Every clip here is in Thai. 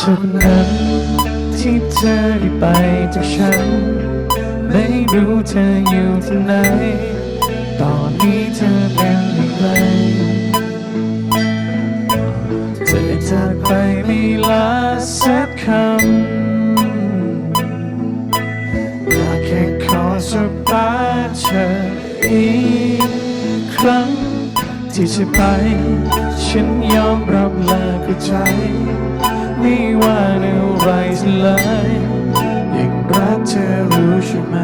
ทุกนั้นที่เธอได้ไปจากฉัน ไม่รู้เธออยู่ที่ไหน ตอนนี้เธอเป็นอย่างไรเธอจากไปไม่ลาสักคำอยากแค่ขอสบาเธออีกครั้งที่จะไป ฉันยอมรับและเข้ใจ ไม่ว่าอะไรเลยยังรักเธอรู้ใช่ไหม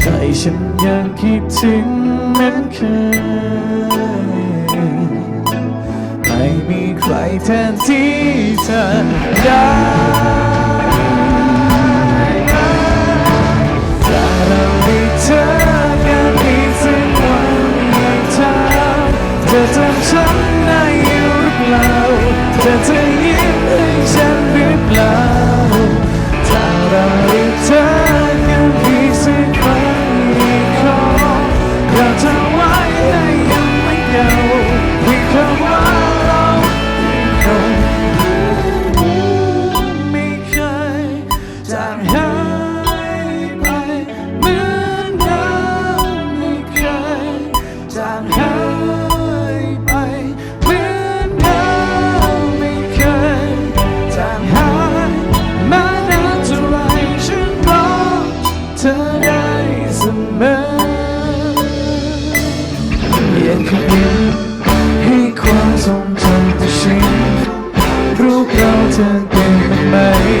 ใจฉันยังคิดถึงเหมือนเคยไม่มีใครแทนที่เธอได้ give me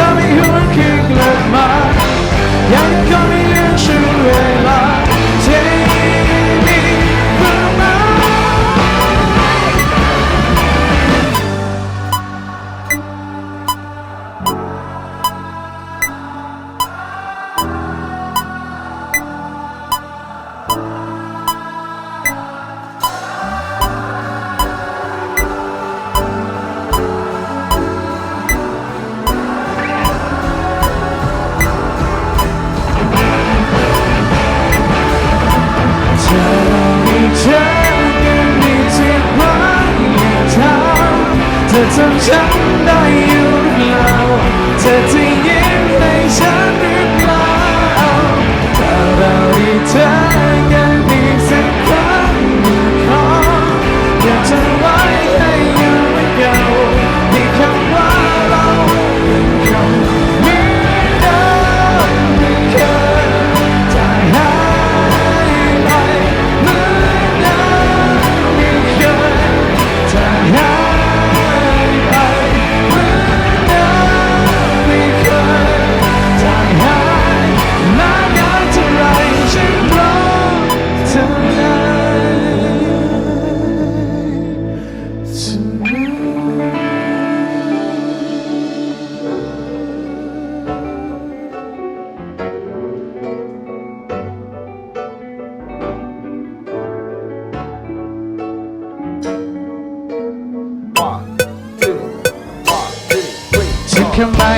tell me who a king like. 怎么想？